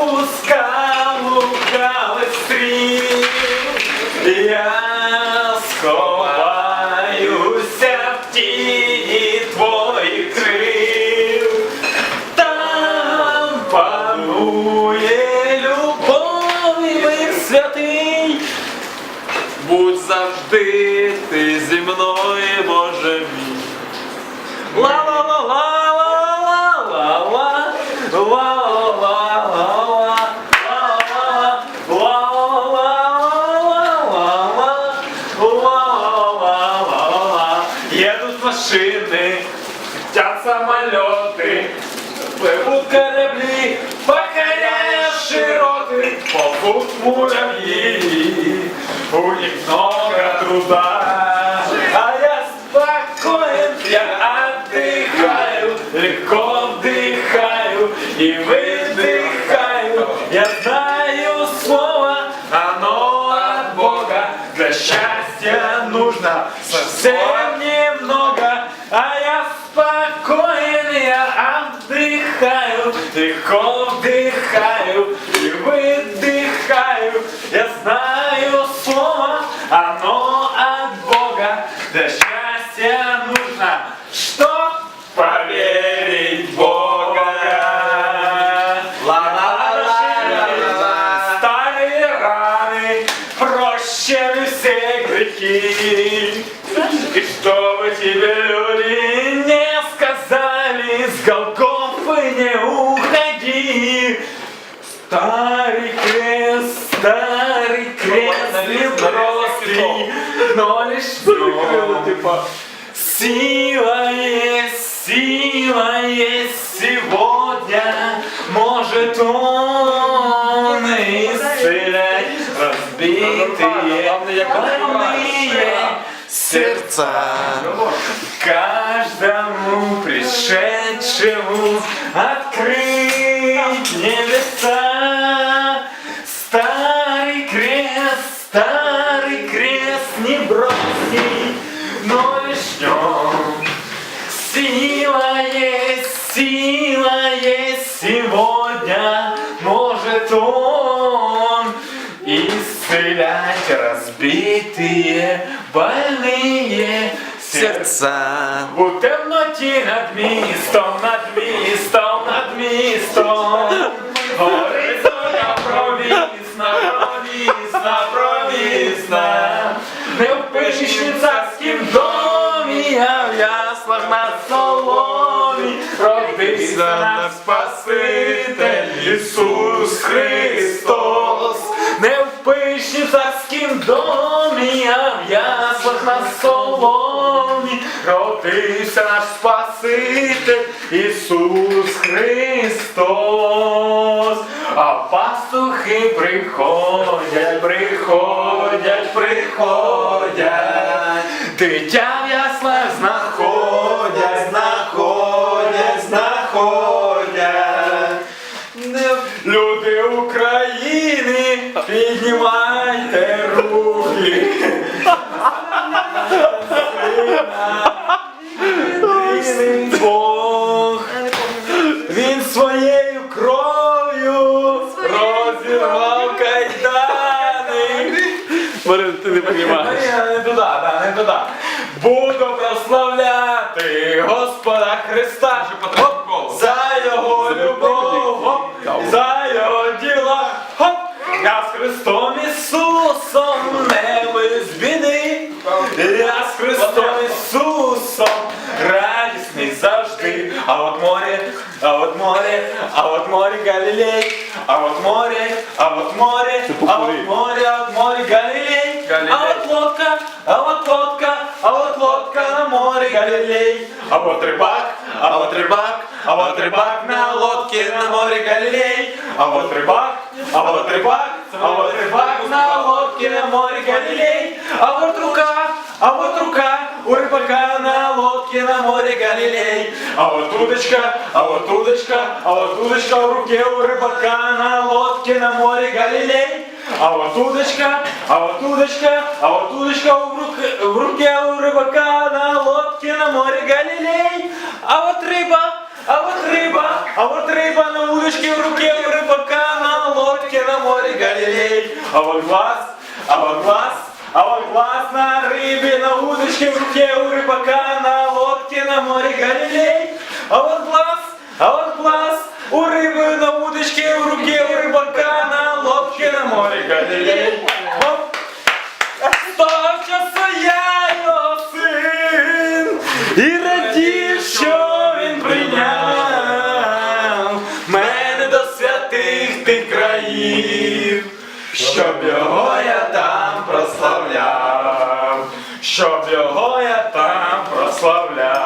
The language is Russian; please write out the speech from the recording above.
пускав лукавий стріл, я сховаюся в тіні твоїх крил. Там панує любов і мир святий. Будь завжди ти зі мною, Боже мій. Корабли, покоряя широты, ползут муравьи, у них много труда. А я спокоен, я отдыхаю, легко вдыхаю и выдыхаю. Я знаю слово, оно от Бога, для счастья нужно совсем немного. А я спокоен, я легко вдыхаю и выдыхаю. Я знаю слово, оно от Бога. Для счастья нужно что? Поверить в Бога. Старые раны прощены все грехи. И чтобы тебе броски, но лишь в нем Сила есть, сила есть сегодня, может он исцелять разбитые больные сердца. Каждому пришедшему открыть небеса. но лишь в нем Сила есть, сила есть сегодня, может он исцелять разбитые, больные сердца. У темноті над містом, над містом, над містом. Горить зоря провісна, провісна, провісна. Не впишеш в царськім домі, а в яслах на соломі. Родився наш Спаситель Ісус Христос. Не в пишні царськім домі, а в яслах на соломі. Родився наш Спаситель Ісус Христос. А пастухи приходять, приходять, приходять. Дитя в яслах знаходять, знаходять, знаходять. Люди України, піднімайте руки. Марин, ти не розумієш. Я не туди, да, не туди. Буду прославляти Господа Христа за його любов, за його діла. Хоп, я з Христом а вот море, а вот море, а вот море Галилей, а вот море, а вот море, а вот море, а вот море Галилей, а вот лодка, а вот лодка, а вот лодка на море Галилей, а вот рыбак, а вот рыбак, а вот рыбак на лодке на море Галилей, а вот рыбак, а вот рыбак, а вот рыбак на лодке на море Галилей. А вот удочка, а вот удочка, а вот удочка в руке у рыбака на лодке на море Галилей. А вот удочка, а вот удочка, а вот удочка в руке, в руке у рыбака на лодке на море Галилей. А вот рыба, а вот рыба, а вот рыба на удочке в руке у рыбака на Галилей. А вот глаз, а вот глаз, а вот глаз на рыбе, на удочке в руке у рыбака, на лодке на море Галилей. А вот глаз, а вот глаз, у рыбы на удочке в руке у рыбака, на лодке на море Галилей. Оп. Став часу я його син, і радів, що він прийняв мене до святих тих країв, щоб його я там прославляв, щоб його я там прославляв.